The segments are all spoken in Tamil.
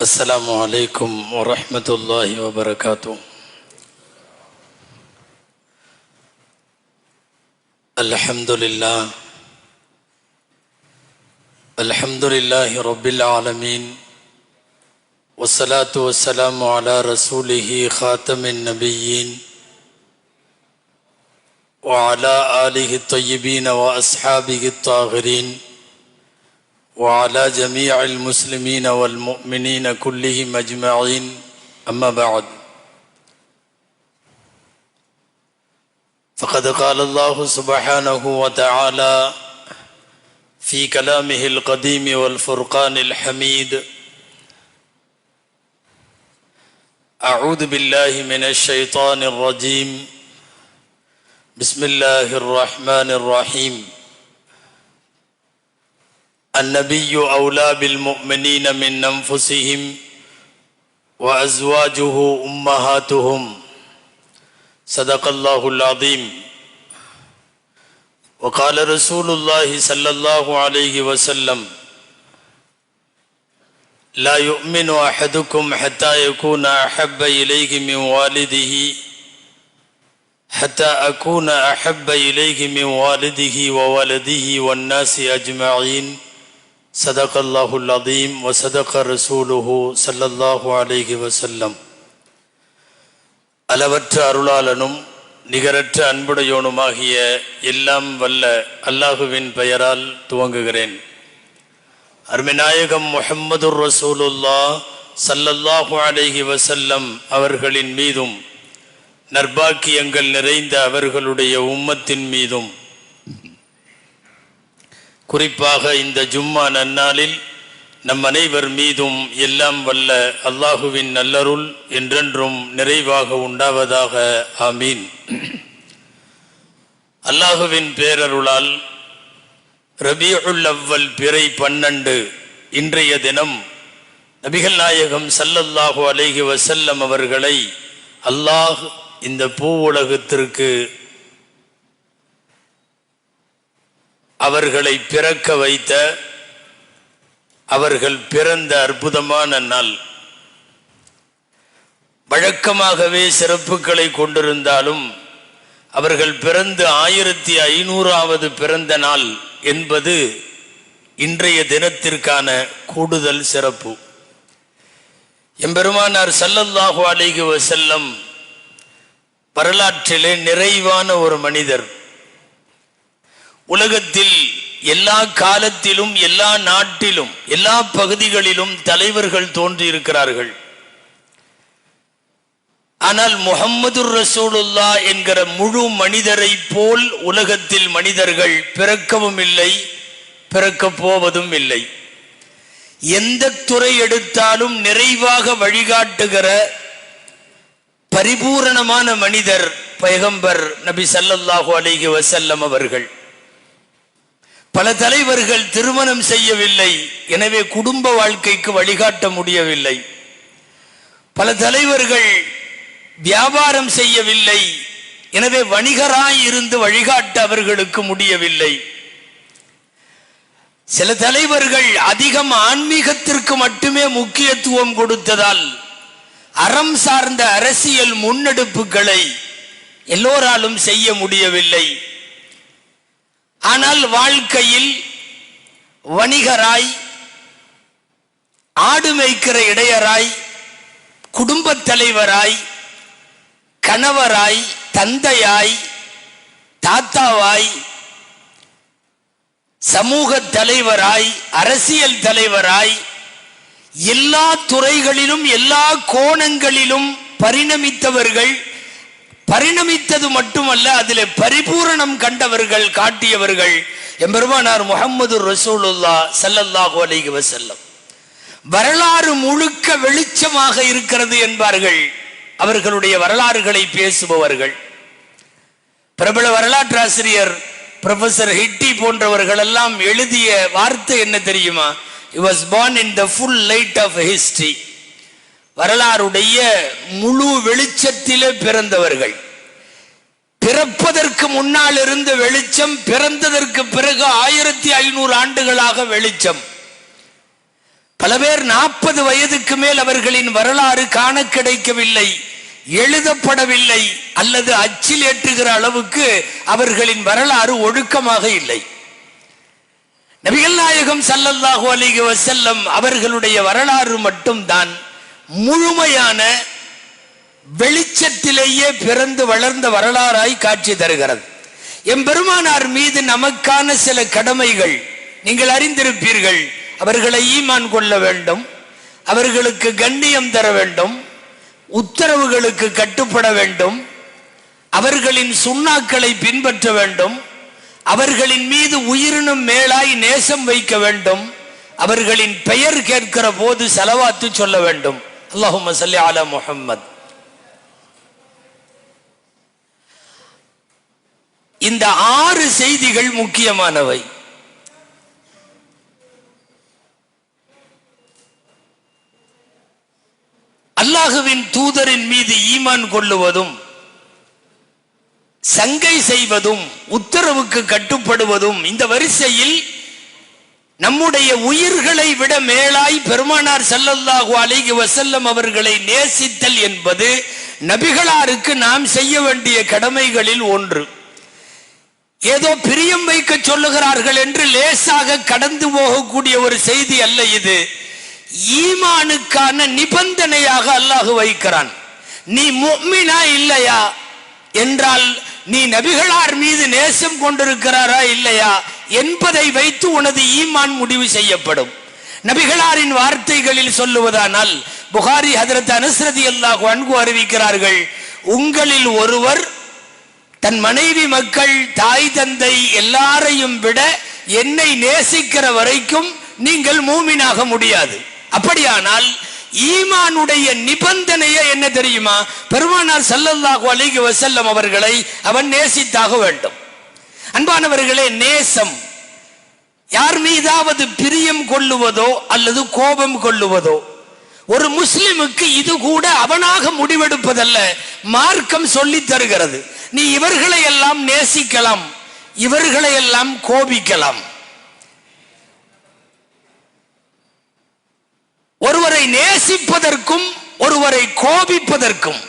السلام عليكم ورحمة الله وبركاته الحمد لله الحمد لله رب العالمين والصلاة والسلام على رسوله خاتم النبيين وعلى آله الطيبين وأصحابه الطاهرين وعلى جميع المسلمين والمؤمنين كلهم أجمعين. أما بعد فقد قال الله سبحانه وتعالى في كلامه القديم والفرقان الحميد أعوذ بالله من الشيطان الرجيم. بسم الله الرحمن الرحيم. النبي أولى بالمؤمنين من أنفسهم وأزواجه أمهاتهم. صدق الله العظيم. وقال رسول الله صلى الله عليه وسلم لا يؤمن أحدكم حتى يكون أحب إليه من والده حتى أكون أحب إليه من والده وولده والناس أجمعين. صدق الله العظيم وصدق رسوله صلى الله عليه وسلم அளவற்ற அருளாளனும் நிகரற்ற அன்புடையோனுமாகிய எல்லாம் வல்ல அல்லாஹுவின் பெயரால் துவங்குகிறேன் அருமைநாயகம் முஹம்மதுர் ரசூலுல்லா சல்லல்லாஹு அலைஹி வசல்லம் அவர்களின் மீதும் நற்பாக்கியங்கள் நிறைந்த அவர்களுடைய உம்மத்தின் மீதும் குறிப்பாக இந்த ஜும்மா நன்னாளில் நம் அனைவர் மீதும் எல்லாம் வல்ல அல்லாஹுவின் நல்லருள் என்றென்றும் நிறைவாக உண்டாவதாக. ஆமீன். அல்லாஹுவின் பேரருளால் ரபியுல் அவ்வல் பிறை பன்னெண்டு இன்றைய தினம் நபிகள் நாயகம் சல்லல்லாஹு அலைஹி வசல்லம் அவர்களை அல்லாஹ் இந்த பூ உலகத்திற்கு அவர்களை பிறக்க வைத்த அவர்கள் பிறந்த அற்புதமான நாள். வழக்கமாகவே சிறப்புகளை கொண்டிருந்தாலும் அவர்கள் பிறந்து ஆயிரத்தி ஐநூறாவது பிறந்த நாள் என்பது இன்றைய தினத்திற்கான கூடுதல் சிறப்பு. எம்பெருமானார் சல்லல்லாஹு அலிகுவ வசல்லம் வரலாற்றிலே நிறைவான ஒரு மனிதர். உலகத்தில் எல்லா காலத்திலும் எல்லா நாட்டிலும் எல்லா பகுதிகளிலும் தலைவர்கள் தோன்றியிருக்கிறார்கள். ஆனால் முகம்மது ரசூலுல்லா என்கிற முழு மனிதரை போல் உலகத்தில் மனிதர்கள் பிறக்கவும் இல்லை பிறக்கப் போவதும் இல்லை. எந்த துறை எடுத்தாலும் நிறைவாக வழிகாட்டுகிற பரிபூரணமான மனிதர் பயகம்பர் நபி சல்லல்லாஹு அலிஹி வசல்லம் அவர்கள். பல தலைவர்கள் திருமணம் செய்யவில்லை. எனவே குடும்ப வாழ்க்கைக்கு வழிகாட்ட முடியவில்லை. பல தலைவர்கள் வியாபாரம் செய்யவில்லை. எனவே வணிகராய் இருந்து வழிகாட்ட அவர்களுக்கு முடியவில்லை. சில தலைவர்கள் அதிகம் ஆன்மீகத்திற்கு மட்டுமே முக்கியத்துவம் கொடுத்ததால் அறம் சார்ந்த அரசியல் முன்னெடுப்புகளை எல்லோராலும் செய்ய முடியவில்லை. ஆனால் வாழ்க்கையில் வணிகராய் ஆடு மேய்க்கிற இடையராய் குடும்பத் தலைவராய் கணவராய் தந்தையாய் தாத்தாவாய் சமூக தலைவராய் அரசியல் தலைவராய் எல்லா துறைகளிலும் எல்லா கோணங்களிலும் பரிணமித்தவர்கள் பரிணமித்தது மட்டுமல்ல அதில் பரிபூரணம் கண்டவர்கள் காட்டியவர்கள். எம்பெருமானார் முகமது ரசூலுல்லா சல்லல்லாஹு அலைஹி வசல்லம் வரலாறு முழுக்க வெளிச்சமாக இருக்கிறது என்பார்கள். அவர்களுடைய வரலாறுகளை பேசுபவர்கள். பிரபல வரலாற்றாசிரியர் ப்ரொஃபசர் ஹிட்டி போன்றவர்கள் எல்லாம் எழுதிய வார்த்தை என்ன தெரியுமா? He was born in the full light of history வரலாறுடைய முழு வெளிச்சத்திலே பிறந்தவர்கள். பிறப்பதற்கு முன்னால் இருந்த வெளிச்சம் பிறந்ததற்கு பிறகு ஆயிரத்தி ஐநூறு ஆண்டுகளாக வெளிச்சம். பல பேர் நாற்பது வயதுக்கு மேல் அவர்களின் வரலாறு காண கிடைக்கவில்லை எழுதப்படவில்லை அல்லது அச்சில் ஏற்றுகிற அளவுக்கு அவர்களின் வரலாறு ஒழுக்கமாக இல்லை. நபிகள் நாயகம் சல்லல்லாஹு அலிக வசல்லம் அவர்களுடைய வரலாறு மட்டும்தான். முழுமையான வெளிச்சத்திலேயே பிறந்து வளர்ந்த வரலாறாய் காட்சி தருகிறது. எம்பெருமானார் மீது நமக்கான சில கடமைகள் நீங்கள் அறிந்திருப்பீர்கள். அவர்களை ஈமான் கொள்ள வேண்டும். அவர்களுக்கு கண்ணியம் தர வேண்டும். உத்தரவுகளுக்கு கட்டுப்பட வேண்டும். அவர்களின் சுண்ணாக்களை பின்பற்ற வேண்டும். அவர்களின் மீது உயிரினும் மேலாய் நேசம் வைக்க வேண்டும். அவர்களின் பெயர் கேட்கிற போது செலவாத்து சொல்ல வேண்டும். அல்லாஹும் ஸல்லி அலா முஹம்மத் இந்த ஆறு செய்திகள் முக்கியமானவை. அல்லாஹுவின் தூதரின் மீது ஈமான் கொள்ளுவதும் சங்கை செய்வதும் உத்தரவுக்கு கட்டுப்படுவதும் இந்த வரிசையில் நம்முடைய உயிர்களை விட மேலாய் பெருமானார் செல்லல்லாஹு அழகி வசல்லம் அவர்களை நேசித்தல் என்பது நபிகளாருக்கு நாம் செய்ய வேண்டிய கடமைகளில் ஒன்று. ஏதோ பிரியம் வைக்க சொல்லுகிறார்கள் என்று லேசாக கடந்து போகக்கூடிய ஒரு செய்தி அல்ல இது. ஈமானுக்கான நிபந்தனையாக அல்லாஹு வைக்கிறான். நீ முஃமினா இல்லையா? என்றால் நீ நபிகளார் மீது நேசம் கொண்டிருக்கிறாரா இல்லையா? என்பதை வைத்து உனது ஈமான் முடிவு செய்யப்படும். நபிகளாரின் வார்த்தைகளில் சொல்லுவதானால் புகாரி ஹதரத் அனுசரதி அல்லாஹ் அன்பு அறிவிக்கிறார்கள் உங்களில் ஒருவர் தன் மனைவி மக்கள் தாய் தந்தை எல்லாரையும் விட என்னை நேசிக்கிற வரைக்கும் நீங்கள் மூமினாக முடியாது. அப்படியானால் ஈமானுடைய நிபந்தனையே என்ன தெரியுமா? பெருமானார் ஸல்லல்லாஹு அலைஹி வசல்லம் அவர்களை அவன் நேசித்தாக வேண்டும். அன்பானவர்களே நேசம் யார் மீதாவது பிரியம் கொள்ளுவதோ அல்லது கோபம் கொள்ளுவதோ ஒரு முஸ்லிமுக்கு இது கூட அவனாக முடிவெடுப்பதல்ல மார்க்கம் சொல்லி தருகிறது. நீ இவர்களை எல்லாம் நேசிக்கலாம் இவர்களை எல்லாம் கோபிக்கலாம். ஒருவரை நேசிப்பதற்கும் ஒருவரை கோபிப்பதற்கும்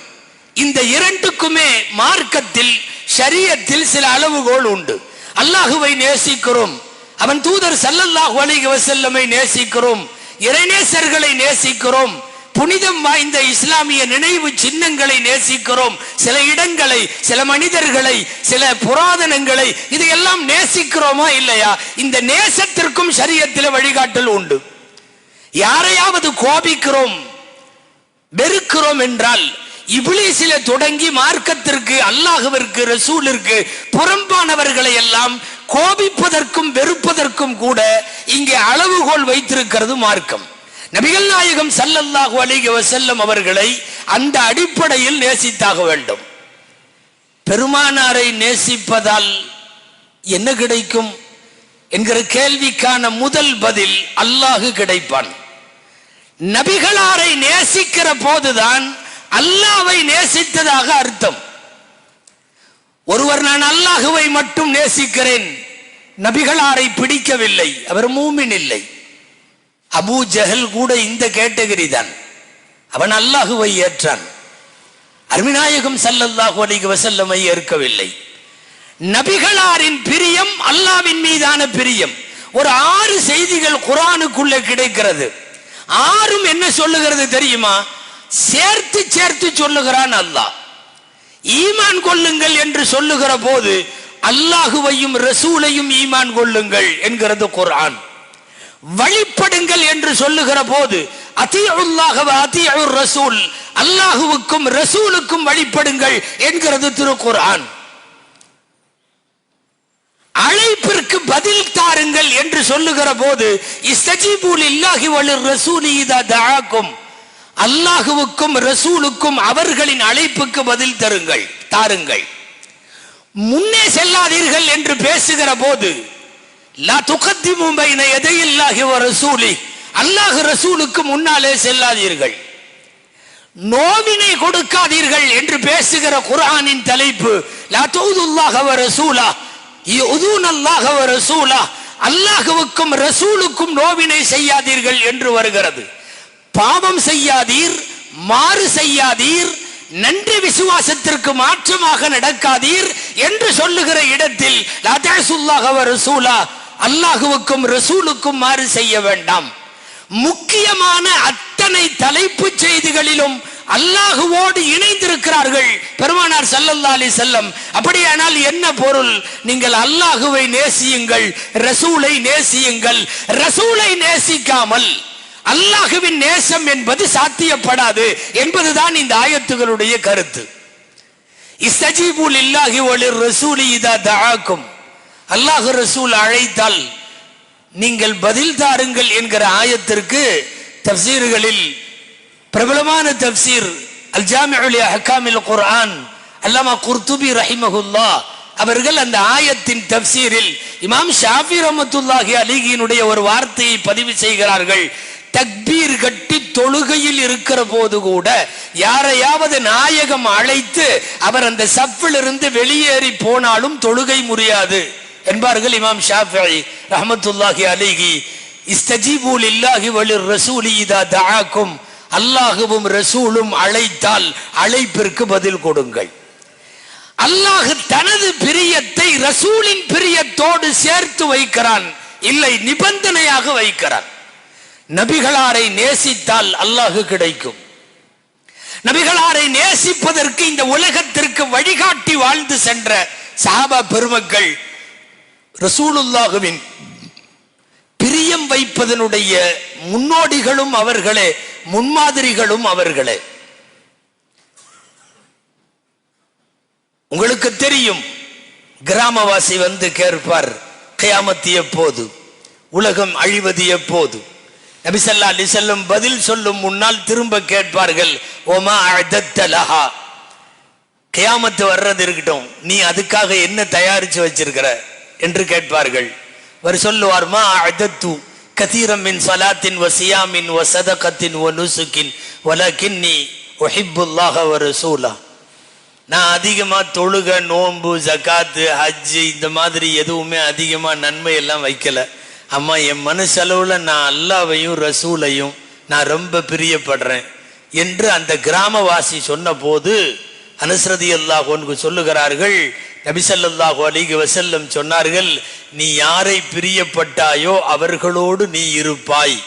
இந்த இரண்டுக்குமே மார்க்கத்தில் ஷரியத்தில் சில அளவுகோல் உண்டு. அல்லாஹுவை நேசிக்கிறோம். அவன் தூதர் சல்லல்லாஹு அலிக வசல்லமை நேசிக்கிறோம். இறைநேசர்களை நேசிக்கிறோம். புனிதம் வாய்ந்த இஸ்லாமிய நினைவு சின்னங்களை நேசிக்கிறோம். சில இடங்களை சில மனிதர்களை சில புராதனங்களை இதையெல்லாம் நேசிக்கிறோமா இல்லையா? இந்த நேசத்திற்கும் சரியத்தில் வழிகாட்டல் உண்டு. யாரையாவது கோபிக்கிறோம் வெறுக்கிறோம் என்றால் இபிலிசில தொடங்கி மார்க்கத்திற்கு அல்லாஹுவிற்கு ரசூலிற்கு புறம்பானவர்களை எல்லாம் கோபிப்பதற்கும் வெறுப்பதற்கும் கூட இங்கே அளவுகோல் வைத்திருக்கிறது மார்க்கம். நபிகள் நாயகம் சல்லல்லாஹு அலிக வசல்லம் அவர்களை அந்த அடிப்படையில் நேசித்தாக வேண்டும். பெருமானாரை நேசிப்பதால் என்ன கிடைக்கும்? என்கிற கேள்விக்கான முதல் பதில் அல்லாஹு கிடைப்பான். நபிகளாரை நேசிக்கிற போதுதான் அல்லாவை நேசித்ததாக அர்த்தம். ஒருவர் நான் அல்லாஹுவை மட்டும் நேசிக்கிறேன் நபிகளாரை பிடிக்கவில்லை அவர் மூமின் இல்லை. அபூ ஜஹல் கூட இந்த கேட்டகரி தான். அவன் அல்லாஹுவை ஏற்றான். அருமிநாயகம் சல்லல்லாஹு அலைஹி வசல்லமை ஏற்கவில்லை. நபிகளாரின் பிரியம் அல்லாவின் மீதான பிரியம். ஒரு ஆறு செய்திகள் குரானுக்குள்ள கிடைக்கிறது. ஆறும் என்ன சொல்லுகிறது தெரியுமா? சேர்த்து சேர்த்து சொல்லுகிறான் அல்லாஹ். ஈமான் கொள்ளுங்கள் என்று சொல்லுகிற போது அல்லாஹுவையும் ரசூலையும் ஈமான் கொள்ளுங்கள் என்கிறது குரான் வழிபடுங்கள் என்று சொல்லுகிற போது ரசூல் அல்லாஹுவுக்கும் ரசூலுக்கும் வழிபடுங்கள் என்கிறது திருக்குர்ஆன் அழைப்பிற்கு பதில் தாருங்கள் என்று சொல்லுகிற போது இஸ்தஜிபூல் இல்லாஹி வலு ரசூலி இதா அல்லாஹுவுக்கும் ரசூலுக்கும் அவர்களின் அழைப்புக்கு பதில் தருங்கள் தாருங்கள். முன்னே செல்லாதீர்கள் என்று பேசுகிற போது லா துகத்திமு பைன எதையில்லாஹி ரசூலி அல்லாஹ் ரசூலுக்கு முன்னாலே செல்லாதீர்கள். நோவினை கொடுக்காதீர்கள் என்று பேசுகிற குரானின் தலைப்பு லா தூதுல்லாஹ ரசூலா யுதூன் ரசூலா அல்லாஹுவுக்கும் ரசூலுக்கும் நோவினை செய்யாதீர்கள் என்று வருகிறது. பாவம் செய்யாதீர் மாறு செய்யாதீர் நன்றி விசுவாசத்திற்கு மாற்றமாக நடக்காதீர் என்று சொல்லுகிற இடத்தில் ரசூலா அல்லாஹுவுக்கும் ரசூலுக்கும் மாறு செய்ய வேண்டாம். முக்கியமான அத்தனை தலைப்புச் செய்திகளிலும் அல்லாஹுவோடு இணைந்திருக்கிறார்கள் பெருமானார் சல்லல்லா அலி செல்லம் அப்படியானால் என்ன பொருள்? நீங்கள் அல்லாஹுவை நேசியுங்கள் ரசூலை நேசியுங்கள் ரசூலை நேசிக்காமல் அல்லாஹுவின் நேசம் என்பது சாத்தியப்படாது என்பதுதான் இந்த ஆயத்துகளுடைய கருத்து. இஸ்தஜீபு இல்லாஹி ஒளி ரசூலி இதா தகாக்கும் அல்லாஹு ரசூல் அழைத்தால் நீங்கள் பதில் தாருங்கள் என்கிற ஆயத்திற்கு தப்சீர்களில் பிரபலமான தப்சீர் அல் ஜாமிஉல் ஹக்காமில் குர்ஆன் அல்லாமா குர்துபி ரஹிமஹுல்லா அவர்கள் அந்த ஆயத்தின் தப்சீரில் இமாம் ஷாஃபி ரஹ்மத்துல்லாஹி அலிகியினுடைய ஒரு வார்த்தையை பதிவு செய்கிறார்கள். தக்பீர் கட்டி தொழுகையில் இருக்கிற போது கூட யாரையாவது நாயகம் அழைத்து அவர் அந்த சப்பில் இருந்து வெளியேறி போனாலும் தொழுகை முறியாது. என்பார்கள் இமாம் ஷாஃபி ரஹமத்துல்லாஹி அலிகி இஸ்தஜீபு இல்லாஹி வலிர் ரசூலி இதா தஆக்கும். அல்லாஹுவும் ரசூலும் அழைத்தால் அழைப்பிற்கு பதில் கொடுங்கள். அல்லாஹு தனது பிரியத்தை ரசூலின் பிரியத்தோடு சேர்த்து வைக்கிறான். இல்லை நிபந்தனையாக வைக்கிறான். நபிகளாரை நேசித்தால் அல்லாஹு கிடைக்கும். நபிகளாரை நேசிப்பதற்கு இந்த உலகத்திற்கு வழிகாட்டி வாழ்ந்து சென்ற சஹாபா பெருமக்கள் ரசூலுல்லாஹுவின் பிரியம் வைப்பதனுடைய முன்னோடிகளும் அவர்களே முன்மாதிரிகளும் அவர்களே. உங்களுக்கு தெரியும் கிராமவாசி வந்து கேட்பார் கயாமத்து எப்போது? உலகம் அழிவது எப்போது? நபிசல்லா அலிசல்லம் பதில் சொல்லும் முன்னால் திரும்ப கேட்பார்கள் ஓமா அழத்தலஹா கியாமத்து வர்றது இருக்கட்டும் நீ அதுக்காக என்ன தயாரிச்சு வச்சிருக்கிற? என்று கேட்பார்கள். அவர் சொல்லுவார் மா அழத்து கதீரம் மின் சலாத்தின் ஒ சியாமின் ஒ சதகத்தின் ஒ நுசுக்கின் வலக்கின்னி ஒஹிப்புல்லாஹ ஒரு சூலா நான் அதிகமாக தொழுக நோன்பு ஜகாத்து ஹஜ்ஜு இந்த மாதிரி எதுவுமே அதிகமாக நன்மை எல்லாம் வைக்கலை. அம்மா என் மனசளவுல நான் அல்லாவையும் ரசூலையும் நான் ரொம்ப பிரியப்படுறேன் என்று அந்த கிராமவாசி சொன்ன போது அனுசரதி அல்லாஹ் ஒன்று சொல்லுகிறார்கள் நபிசல்லாஹோ அலிக வசல்லம் சொன்னார்கள் நீ யாரை பிரியப்பட்டாயோ அவர்களோடு நீ இருப்பாய்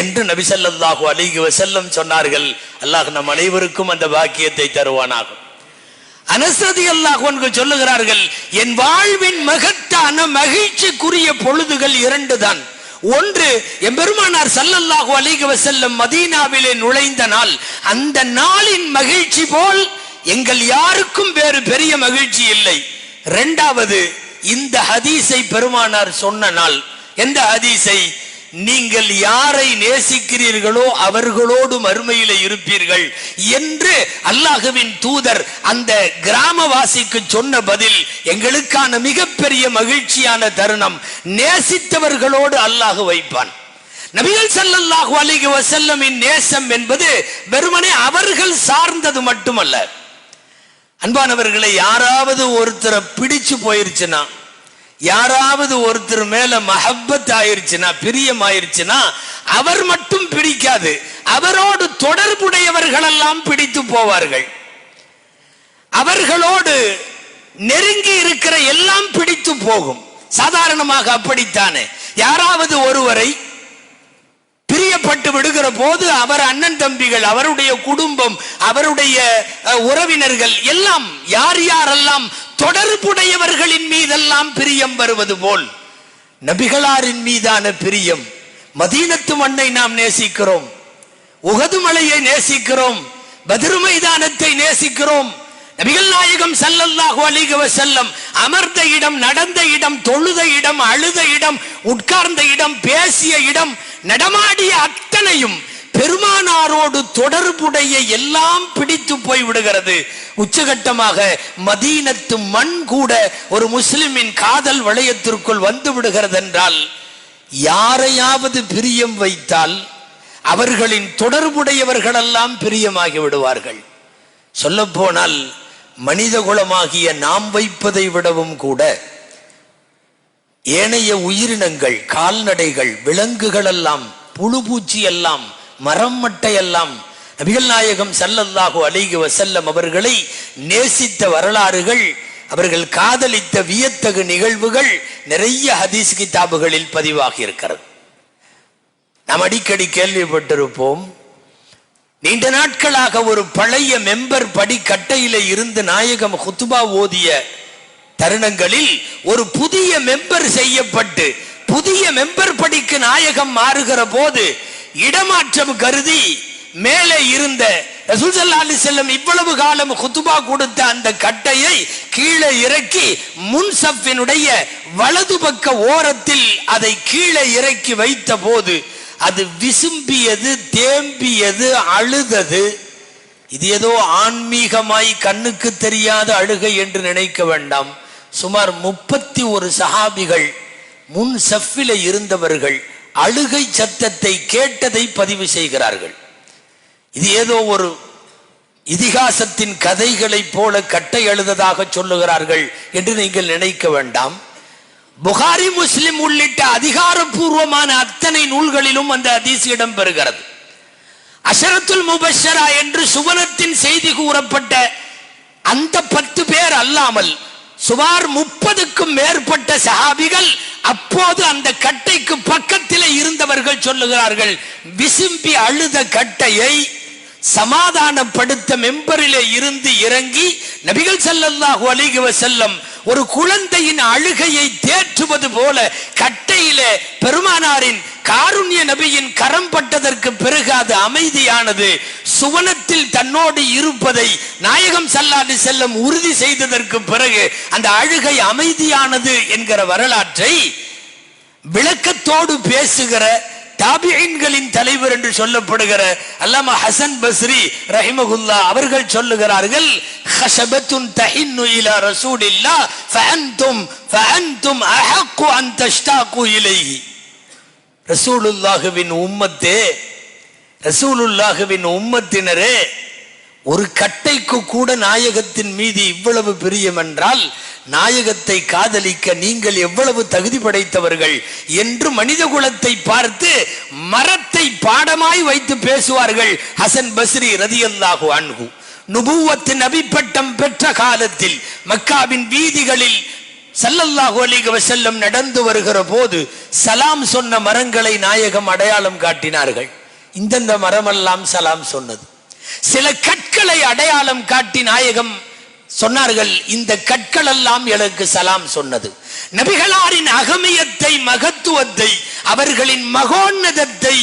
என்று நபிசல்லாஹோ அலிக வசல்லம் சொன்னார்கள். அல்லாஹ் நம் அனைவருக்கும் அந்த பாக்கியத்தை தருவானாகும் அனசதி அல்லாஹ் சொல்லுகிறார்கள் என் வாழ்வின் மகத்தான மகிழ்ச்சிக்குரிய பொழுதுகள் இரண்டு தான் ஒன்று எம்பெருமானார் சல்லல்லாஹு அலைஹி செல்லும் மதீனாவிலே நுழைந்த நாள். அந்த நாளின் மகிழ்ச்சி போல் எங்கள் யாருக்கும் வேறு பெரிய மகிழ்ச்சி இல்லை. இரண்டாவது இந்த ஹதீஸை பெருமானார் சொன்ன நாள். எந்த ஹதீஸை? நீங்கள் யாரை நேசிக்கிறீர்களோ அவர்களோடு மறுமையில இருப்பீர்கள் என்று அல்லாஹுவின் தூதர் அந்த கிராமவாசிக்கு சொன்ன பதில் எங்களுக்கான மிகப்பெரிய மகிழ்ச்சியான தருணம். நேசித்தவர்களோடு அல்லாஹ் வைப்பான். நபிகள் ஸல்லல்லாஹு அலிக வசல்லமின் நேசம் என்பது வெறுமனே அவர்கள் சார்ந்தது மட்டுமல்ல. அன்பானவர்களை யாராவது ஒருத்தரை பிடிச்சு போயிருச்சுன்னா யாராவது ஒருத்தர் மேல மஹப்பத் ஆயிருச்சுன்னா பிரியம் ஆயிருச்சுன்னா அவர் மட்டும் பிடிக்காது. அவரோடு தொடர்புடையவர்கள் எல்லாம் பிடித்து போவார்கள். அவர்களோடு நெருங்கி இருக்கிற எல்லாம் பிடித்து போகும். சாதாரணமாக அப்படித்தானே. யாராவது ஒருவரை பிரியப்பட்டு விடுகிற போது அவர் அண்ணன் தம்பிகள் அவருடைய குடும்பம் அவருடைய அஹ், உறவினர்கள் எல்லாம் யார் யாரெல்லாம் தொடர்புடையவர்களின் மீதெல்லாம் பிரியம் வருவது போல் நபிகளாரின் மீதான பிரியம். மதீனத்து மண்ணை நாம் நேசிக்கிறோம். உகது மலையை நேசிக்கிறோம். பதிருமைதானத்தை நேசிக்கிறோம். நபிகள் நாயகம் ஸல்லல்லாஹு அலைஹி செல்லம் அமர்ந்த இடம் நடந்த இடம் தொழுத இடம் அழுத இடம் உட்கார்ந்த இடம் பேசிய இடம் நடமாடிய அத்தனையும் பெருமானாரோடு தொடர்புடைய எல்லாம் பிடித்து போய் விடுகிறது. உச்சகட்டமாக மதீனத்து மண் கூட ஒரு முஸ்லிமின் காதல் வளையத்திற்குள் வந்து விடுகிறது என்றால் யாரையாவது பிரியம் வைத்தால் அவர்களின் தொடர்புடையவர்களெல்லாம் பிரியமாகி விடுவார்கள். சொல்லப்போனால் மனித குலமாகிய நாம் வைப்பதை விடவும் கூட ஏனைய உயிரினங்கள் கால்நடைகள் விலங்குகள் எல்லாம் புழுபூச்சி எல்லாம் மரம் மட்டையெல்லாம் நபிகள் நாயகம் சல்லல்லாஹு அலைஹி வசல்லம் அவர்களை நேசித்த வரலாறுகள் அவர்கள் காதலித்த வியத்தகு நிகழ்வுகள் நிறைய ஹதீஸ் கிதாபுகளில் பதிவாகி இருக்கிறது. நாம் அடிக்கடி கேள்விப்பட்டிருப்போம் நீண்ட நாட்களாக ஒரு பழைய மெம்பர் படிக்கட்டையில இருந்து நாயகம் ஹுத்துபா ஓதிய தருணங்களில் ஒரு புதிய மெம்பர் செய்யப்பட்டு புதிய மெம்பர் படிக்கு நாயகம் மாறுகிற போது இடமாற்றம் கருதி மேலே இருந்த ரசூல் ஸல்லல்லாஹு இவ்வளவு காலம் குத்துபா கொடுத்த அந்த கட்டையை கீழே இறக்கி முன்சப்பினுடைய வலது பக்க ஓரத்தில் அதை கீழே இறக்கி வைத்த போது அது விசும்பியது தேம்பியது அழுதது. இது ஏதோ ஆன்மீகமாய் கண்ணுக்கு தெரியாத அழுகை என்று நினைக்க வேண்டாம். சுமார் முப்பத்தி ஒரு சஹாபிகள் முன் சஃபில இருந்தவர்கள் அழுகை சத்தத்தை கேட்டதை பதிவு செய்கிறார்கள். இது ஏதோ ஒரு இதிகாசத்தின் கதைகளைப் போல கட்டை எழுததாக சொல்லுகிறார்கள் என்று நீங்கள் நினைக்க வேண்டாம். புகாரி முஸ்லிம் உள்ளிட்ட அதிகாரப்பூர்வமான அத்தனை நூல்களிலும் அந்த அதிசய இடம் பெறுகிறது அஷரத்துல் முபஷரா என்று சுவனத்தின் செய்தி கூறப்பட்ட அந்த பத்து பேர் அல்லாமல் சுமார் முப்பதுக்கும் மேற்பட்ட சஹாபிகள் அப்போது அந்த கட்டைக்கு பக்கத்தில் இருந்தவர்கள் சொல்லுகிறார்கள் விசும்பி அழுத கட்டையை சமாதானப்படுத்த மெம்பரிலே இருந்து இறங்கி நபிகள் செல்லல்லாஹு அலைஹி செல்லம் ஒரு குழந்தையின் அழுகையை தேற்றுவது போல கட்டையிலே பெருமானாரின் காருண்ய நபியின் கரம் பட்டதற்கு பிறகு அது அமைதியானது. சுவனத்தில் தன்னோடு இருப்பதை நாயகம் சல்லாடி செல்லம் உறுதி செய்ததற்கு பிறகு அந்த அழுகை அமைதியானது என்கிற வரலாற்றை விளக்கத்தோடு பேசுகிற தாபியின்களின் தலைவர் என்று சொல்லப்படுகிற அல்லாமா ஹசன் பஸ்ரி ரஹிமகுல்லா அவர்கள் சொல்லுகிறார்கள் ஹஷபத்துன் தஹின்னு இலா ரசூலில்லா ஃபஅன்தும் ஃபஅன்தும் அஹக்கு அன் தஷ்தாகு இலைஹி. ரசூலுல்லாஹுவின் உம்மத்தே ரசூலுல்லாஹுவின் உம்மத்தினரே ஒரு கட்டைக்கு கூட நாயகத்தின் மீது இவ்வளவு பிரியம் என்றால் நாயகத்தை காதலிக்க நீங்கள் எவ்வளவு தகுதி படைத்தவர்கள் என்று மனித குலத்தை பார்த்து மரத்தை பாடமாய் வைத்து பேசுவார்கள் ஹசன் பஸ்ரி ரதியல்லாஹு அன்ஹு. நுபுவத்தின் அபிப்பட்டம் பெற்ற காலத்தில் மக்காவின் வீதிகளில் சல்லல்லாஹு அலிக வசல்லம் நடந்து வருகிற போது சலாம் சொன்ன மரங்களை நாயகம் அடையாளம் காட்டினார்கள். இந்தந்த மரமெல்லாம் சலாம் சொன்னது. சில கற்களை அடையாளம் காட்டி நாயகம் சொன்னார்கள் இந்த கற்கள் எல்லாம் எனக்கு சலாம் சொன்னது. நபிகளாரின் அகமியத்தை மகத்துவத்தை அவர்களின் மகோன்னதத்தை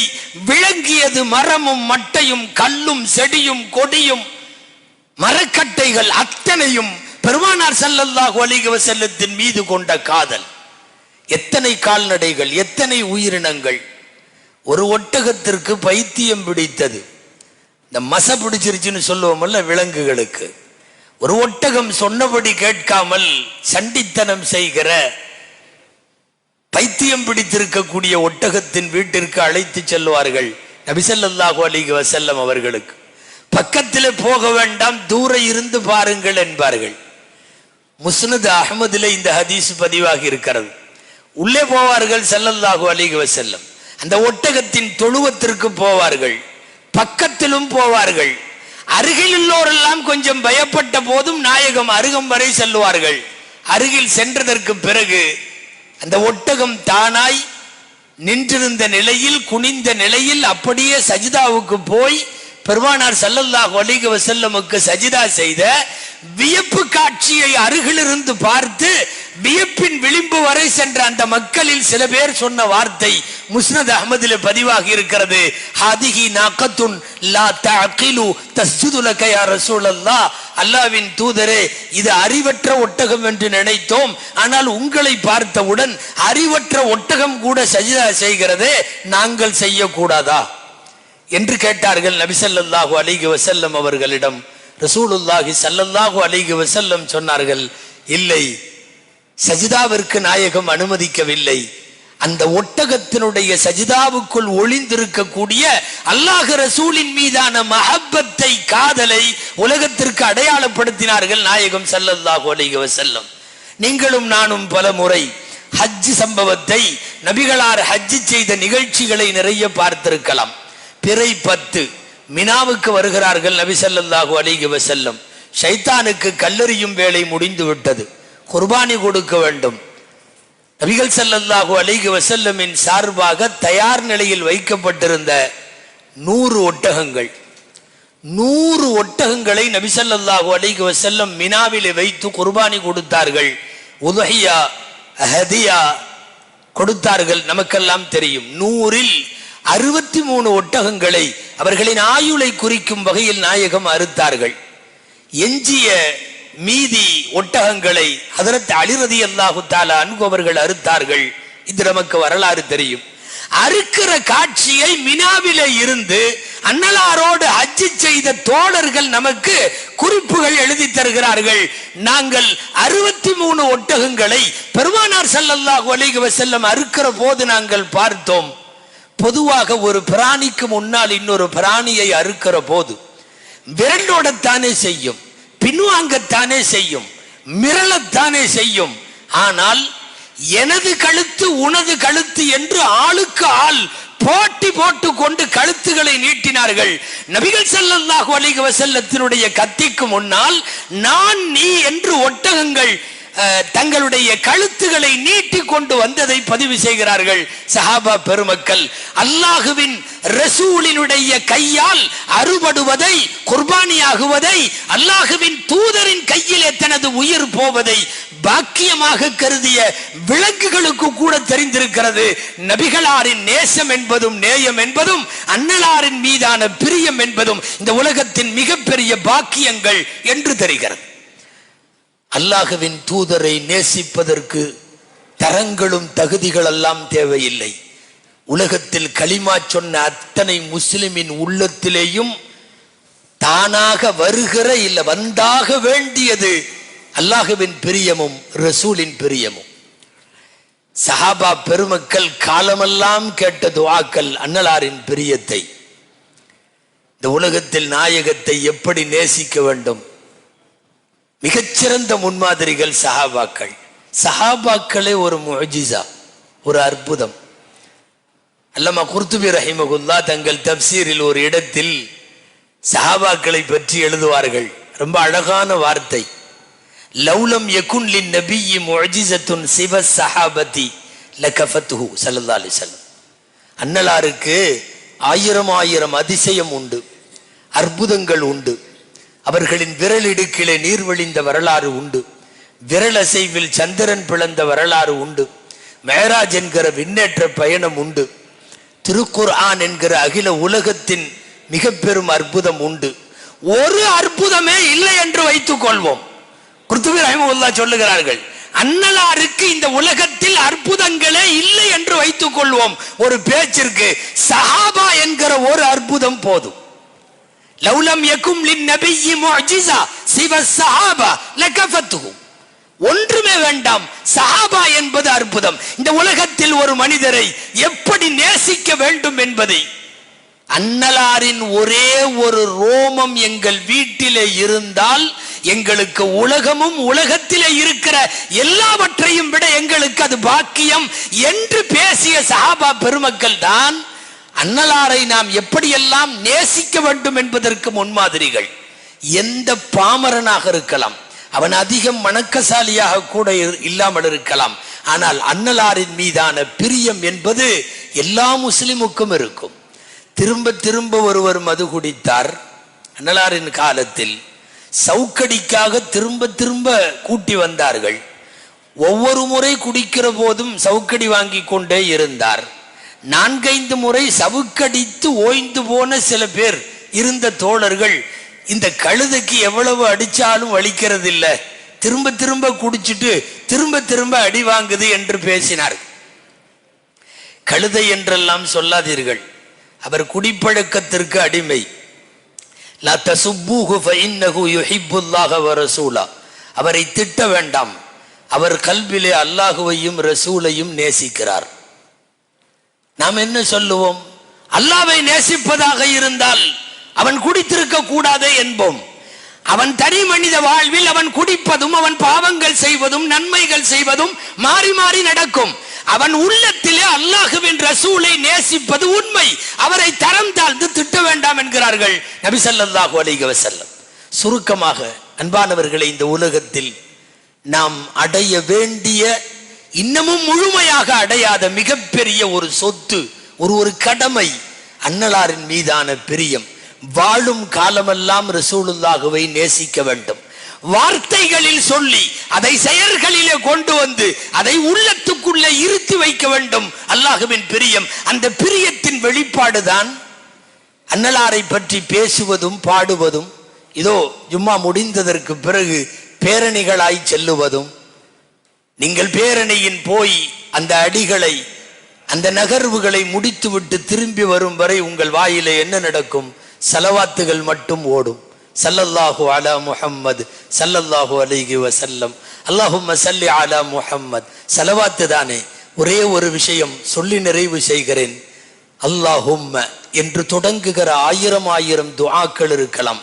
விளங்கியது மரமும் மட்டையும் கல்லும் செடியும் கொடியும் மரக்கட்டைகள் அத்தனையும் பெருமானார் ஸல்லல்லாஹு அலைஹி செல்லத்தின் மீது கொண்ட காதல். எத்தனை கால்நடைகள் எத்தனை உயிரினங்கள். ஒரு ஒட்டகத்திற்கு பைத்தியம் பிடித்தது. இந்த மச பிடிச்சிருச்சுன்னு சொல்லுவோமல்ல விலங்குகளுக்கு. ஒரு ஒட்டகம் சொன்னபடி கேட்காமல் சண்டித்தனம் செய்கிற பைத்தியம் பிடித்திருக்கக்கூடிய ஒட்டகத்தின் வீட்டிற்கு அழைத்து செல்வார்கள் நபிசல்லாஹு அலிக வசல்லம் அவர்களுக்கு. பக்கத்தில் போக வேண்டாம் தூர இருந்து பாருங்கள் என்பார்கள். முஸ்னது அகமதுல இந்த ஹதீஸ் பதிவாகி இருக்கிறது. உள்ளே போவார்கள் செல்லல்லாஹு அலிக வசல்லம் அந்த ஒட்டகத்தின் தொழுவத்திற்கு போவார்கள். பக்கத்திலும் போவார்கள். அருகில் உள்ளோரெல்லாம் கொஞ்சம் பயப்பட்ட போதும் நாயகம் அருகம் வரை செல்வார்கள் அருகில் சென்றதற்கு பிறகு அந்த ஒட்டகம் தானாய் நின்றிருந்த நிலையில் குனிந்த நிலையில் அப்படியே சஜிதாவுக்கு போய் பெருமானார் சல்லல்லாஹ் அலைஹி வஸல்லமுக்கு சஜிதா செய்த வியப்பு காட்சியை அருகிலிருந்து பார்த்து வியப்பின் விளிம்பு வரை சென்ற அந்த மக்களில் சில பேர் சொன்ன வார்த்தை முஸ்னத் அஹமதில் பதிவாகி இருக்கிறது. ஹாதிஹி நாக்கத்துன் லா தஅகிலு தஸ்ஜுது லக யா ரசூலல்லாஹ். அல்லாஹ்வின் தூதரே இது அறிவற்ற ஒட்டகம் என்று நினைத்தோம். ஆனால் உங்களை பார்த்தவுடன் அறிவற்ற ஒட்டகம் கூட சஜிதா செய்கிறதே நாங்கள் செய்யக்கூடாதா? என்று கேட்டார்கள் நபிசல்லாஹு அலிகி வசல்லம் அவர்களிடம். ரசூலுல்லாஹி சல்லல்லாஹு அலிகி வசல்லம் சொன்னார்கள் இல்லை சஜிதாவிற்கு நாயகம் அனுமதிக்கவில்லை. அந்த ஒட்டகத்தினுடைய சஜிதாவுக்குள் ஒளிந்திருக்கக்கூடிய அல்லாஹ் ரசூலின் மீதான மஹப்பத்தை காதலை உலகத்திற்கு அடையாளப்படுத்தினார்கள் நாயகம் சல்லல்லாஹு அலைஹி வஸல்லம். நீங்களும் நானும் பல முறை ஹஜ் சம்பவத்தை நபிகளார் ஹஜ் செய்த நிகழ்ச்சிகளை நிறைய பார்த்திருக்கலாம். பிறை பத்து மினாவுக்கு வருகிறார்கள் நபி செல்லல்லாஹோ அலைஹி வஸல்லம். ஷைத்தானுக்கு கல்லறியும் வேலை முடிந்து விட்டது குர்பானி கொடுக்க வேண்டும். நபிகள் ஸல்லல்லாஹு அலைஹி வசல்லமின் சார்பாக தயார் நிலையில் வைக்கப்பட்டிருந்த நூறு ஒட்டகங்கள். நூறு ஒட்டகங்களை நபிசல்லாஹு ஸல்லல்லாஹு வசல்லம் மினாவிலே வைத்து குர்பானி கொடுத்தார்கள். உதஹியா ஹதியா கொடுத்தார்கள் நமக்கெல்லாம் தெரியும். நூறில் அறுபத்தி மூணு ஒட்டகங்களை அவர்களின் ஆயுளை குறிக்கும் வகையில் நாயகம் அறுத்தார்கள். எஞ்சிய மீதி ஒட்டகங்களை ஹதரத் அழிரதி அல்லாஹு தாலா அன்புவர்கள் அறுத்தார்கள். இது நமக்கு வரலாறு தெரியும். அறுக்கிற காட்சியை மினாவிலே இருந்து அன்னலாரோடு அச்சு செய்த தோழர்கள் நமக்கு குறிப்புகள் எழுதி தருகிறார்கள். நாங்கள் அறுபத்தி மூணு ஒட்டகங்களை பெருமானார் ஸல்லல்லாஹு அலைஹி செல்லம் அறுக்கிற போது நாங்கள் பார்த்தோம். பொதுவாக ஒரு பிராணிக்கு முன்னால் இன்னொரு பிராணியை அறுக்கிற போது விரலோடத்தானே செய்யும். பின்வாங்கத்தானே செய்யும் மிரளத்தானே செய்யும். ஆனால் எனது கழுத்து உனது கழுத்து என்று ஆளுக்கு ஆள் போட்டி போட்டு கொண்டு கழுத்துகளை நீட்டினார்கள். நபிகள் செல்லல்லாஹு அலிக வசல்லத்தினுடைய கத்திக்கு முன்னால் நான் நீ என்று ஒட்டகங்கள் தங்களுடைய கழுத்துகளை நீட்டி கொண்டு வந்ததை பதிவு செய்கிறார்கள் சஹாபா பெருமக்கள். அல்லாஹுவின் ரசூலினுடைய கையால் அறுபடுவதை குர்பானியாகுவதை அல்லாஹுவின் தூதரின் கையிலே தனது உயிர் போவதை பாக்கியமாக கருதிய விலங்குகளுக்கு கூட தெரிந்திருக்கிறது. நபிகளாரின் நேசம் என்பதும் நேயம் என்பதும் அன்னலாரின் மீதான பிரியம் என்பதும் இந்த உலகத்தின் மிகப்பெரிய பாக்கியங்கள் என்று தெரிகிறது. அல்லாஹுவின் தூதரை நேசிப்பதற்கு தரங்களும் தகுதிகள் எல்லாம் தேவையில்லை. உலகத்தில் களிமா சொன்ன அத்தனை முஸ்லிமின் உள்ளத்திலேயும் தானாக வருகிற இல்ல வந்தாக வேண்டியது அல்லாஹுவின் பிரியமும் ரசூலின் பிரியமும். சஹாபா பெருமக்கள் காலமெல்லாம் கேட்ட துவாக்கள் அன்னலாரின் பிரியத்தை. இந்த உலகத்தில் நாயகத்தை எப்படி நேசிக்க வேண்டும்? மிகச்சிறந்த முன்மாதிரிகள் சஹாபாக்கள். சஹாபாக்களே ஒரு முஜிசா ஒரு அற்புதம். அல்லமா குர்துபி ரஹிமகுல்லா தங்கள் தப்சீரில் ஒரு இடத்தில் சஹாபாக்களை பற்றி எழுதுவார்கள். ரொம்ப அழகான வார்த்தை. லௌலம் யகுன் நபி நபியி முஜிசத்துன் சிவ சஹாபதி லகஃபத்துஹு சல்லா அலி வஸல்லம். அன்னலாருக்கு ஆயிரம் ஆயிரம் அதிசயம் உண்டு. அற்புதங்கள் உண்டு. அவர்களின் விரலிடுக்கிலே நீர் வழிந்த வரலாறு உண்டு. விரல் அசைவில் சந்திரன் பிளந்த வரலாறு உண்டு. மேராஜ் என்கிற விண்ணேற்ற பயணம் உண்டு. திருக்குர் ஆன் என்கிற அகில உலகத்தின் மிக பெரும் அற்புதம் உண்டு. ஒரு அற்புதமே இல்லை என்று வைத்துக் கொள்வோம். குர்துபி ரஹிமவுல்லா சொல்லுகிறார்கள் அன்னலாருக்கு இந்த உலகத்தில் அற்புதங்களே இல்லை என்று வைத்துக் கொள்வோம். ஒரு பேச்சிற்கு சஹாபா என்கிற ஒரு அற்புதம் போதும். லவ்லம் எக்கும் லின் நபியி முஅஜிஸா சிவ சஹாபா லகஃபத்துஹு ஒன்றுமே வேண்டாம். சஹாபா என்பது அற்புதம். இந்த உலகத்தில் ஒரு மனிதரை எப்படி நேசிக்க வேண்டும் என்பதை. அன்னலாரின் ஒரே ஒரு ரோமம் எங்கள் வீட்டிலே இருந்தால் எங்களுக்கு உலகமும் உலகத்திலே இருக்கிற எல்லாவற்றையும் விட எங்களுக்கு அது பாக்கியம் என்று பேசிய சஹாபா பெருமக்கள் தான் அன்னலாரை நாம் எப்படியெல்லாம் நேசிக்க வேண்டும் என்பதற்கு முன்மாதிரிகள். எந்த பாமரனாக இருக்கலாம் அவன் அதிகம் மணக்கசாலியாக கூட இரு- இல்லாமல் இருக்கலாம். ஆனால் அன்னலாரின் மீதான பிரியம் என்பது எல்லா முஸ்லிமுக்கும் இருக்கும். திரும்ப திரும்ப ஒருவர் மது குடித்தார் அன்னலாரின் காலத்தில் சவுக்கடிக்காக திரும்ப திரும்ப கூட்டி வந்தார்கள். ஒவ்வொரு முறை குடிக்கிற போதும் சவுக்கடி வாங்கி கொண்டே இருந்தார். நான்கைந்து முறை சவுக்கடித்து ஓய்ந்து போன சில பேர் இருந்த தோழர்கள் இந்த கழுதைக்கு எவ்வளவு அடிச்சாலும் வலிக்கிறது இல்லை திரும்ப திரும்ப குடிச்சிட்டு திரும்ப திரும்ப அடி வாங்குது என்று பேசினார் கழுதை என்றெல்லாம் சொல்லாதீர்கள். அவர் குடிப்பழக்கத்திற்கு அடிமை. ரசூலா. அவரை திட்ட வேண்டாம். அவர் கல்விலே அல்லாஹுவையும் ரசூலையும் நேசிக்கிறார். நாம் என்ன சொல்லுவோம்? அல்லாவை நேசிப்பதாக இருந்தால் அவன் குடித்திருக்க கூடாது என்போம். அவன் தனி மனித வாழ்வில் அவன் குடிப்பதும் அவன் பாவங்கள் செய்வதும் நன்மைகள் செய்வதும் மாறி மாறி நடக்கும். அவன் உள்ளத்திலே அல்லாஹுவின் ரசூலை நேசிப்பது உண்மை. அவரை தரம் தாழ்ந்து திட்ட வேண்டாம் என்கிறார்கள் நபிசல்லாஹு அலிக வசல்லம் சுருக்கமாக அன்பானவர்களை இந்த உலகத்தில் நாம் அடைய வேண்டிய இன்னமும் முழுமையாக அடையாத மிகப்பெரிய ஒரு சொத்து ஒரு ஒரு கடமை அன்னலாரின் மீதான பிரியம். வாழும் காலமெல்லாம் ரசூலுல்லாகவை நேசிக்க வேண்டும். வார்த்தைகளில் சொல்லி அதை செயல்களிலே கொண்டு வந்து அதை உள்ளத்துக்குள்ளே இருத்தி வைக்க வேண்டும். அல்லாஹுவின் பிரியம். அந்த பிரியத்தின் வெளிப்பாடுதான் அன்னலாரை பற்றி பேசுவதும் பாடுவதும் இதோ ஜும்மா முடிந்ததற்கு பிறகு பேரணிகளாய் செல்லுவதும் நீங்கள் பேரணியின் போய் அந்த அடிகளை அந்த நகர்வுகளை முடித்துவிட்டு திரும்பி வரும் வரை உங்கள் வாயிலே என்ன நடக்கும்? சலவாத்துகள் மட்டும் ஓடும். சல்லல்லாஹு அலா முஹம்மது சல்லல்லாஹு அலிகி வசல்லம் அல்லாஹும் சல்லி அலா முஹம்மத். சலவாத்து தானே? ஒரே ஒரு விஷயம் சொல்லி நிறைவு செய்கிறேன். அல்லாஹும்ம என்று தொடங்குகிற ஆயிரம் ஆயிரம் துஆக்கள் இருக்கலாம்.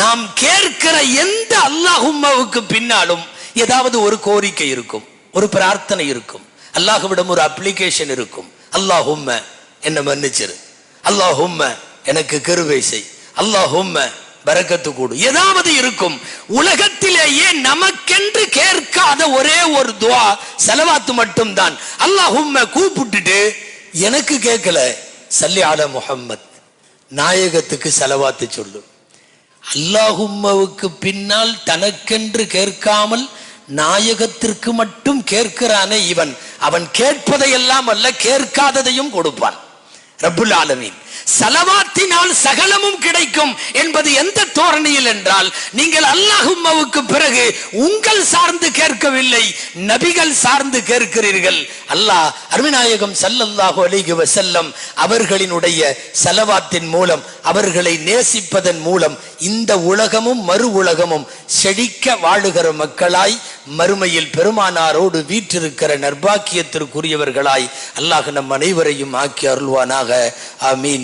நாம் கேட்கிற எந்த அல்லாஹும்மாவுக்கு பின்னாலும் ஏதாவது ஒரு கோரிக்கை இருக்கும் ஒரு பிரார்த்தனை இருக்கும் அல்லாஹுவிடம் ஒரு அப்ளிகேஷன் இருக்கும். அல்லாஹும்ம என்ன மன்னிச்சிரு. அல்லாஹும்ம எனக்கு கருவை செய். அல்லாஹும்ம பறக்கத்து கூடு. ஏதாவது இருக்கும் உலகத்திலேயே நமக்கென்று கேட்காத ஒரே ஒரு துவா செலவாத்து மட்டும்தான். அல்லாஹும்ம கூப்பிட்டுட்டு எனக்கு கேட்கல. சல்லி ஆல முகம்மத் நாயகத்துக்கு செலவாத்து சொல்லு. அல்லாஹும்மவுக்கு பின்னால் தனக்கென்று கேட்காமல் நாயகத்திற்கு மட்டும் கேட்கிறானே இவன். அவன் கேட்பதையெல்லாம் அல்ல கேட்காததையும் கொடுப்பான். ரபுல் ஆலமீன். சலவாத்தினால் சகலமும் கிடைக்கும் என்பது எந்த தோரணியில் என்றால் நீங்கள் அல்லாஹும்மாவுக்கு பிறகு உங்கள் சார்ந்து கேட்கவில்லை நபிகள் சார்ந்து கேட்கிறீர்கள். அல்லாஹ் அருமிநாயகம் சல்லல்லாஹு அலிகு வசல்லம் அவர்களினுடைய செலவாத்தின் மூலம் அவர்களை நேசிப்பதன் மூலம் இந்த உலகமும் மறு உலகமும் செழிக்க வாழுகிற மக்களாய் மறுமையில் பெருமானாரோடு வீற்றிருக்கிற நர்பாக்கியத்திற்குரியவர்களாய் அல்லாஹ் நம் அனைவரையும் ஆக்கி அருள்வானாக. ஆமீன்.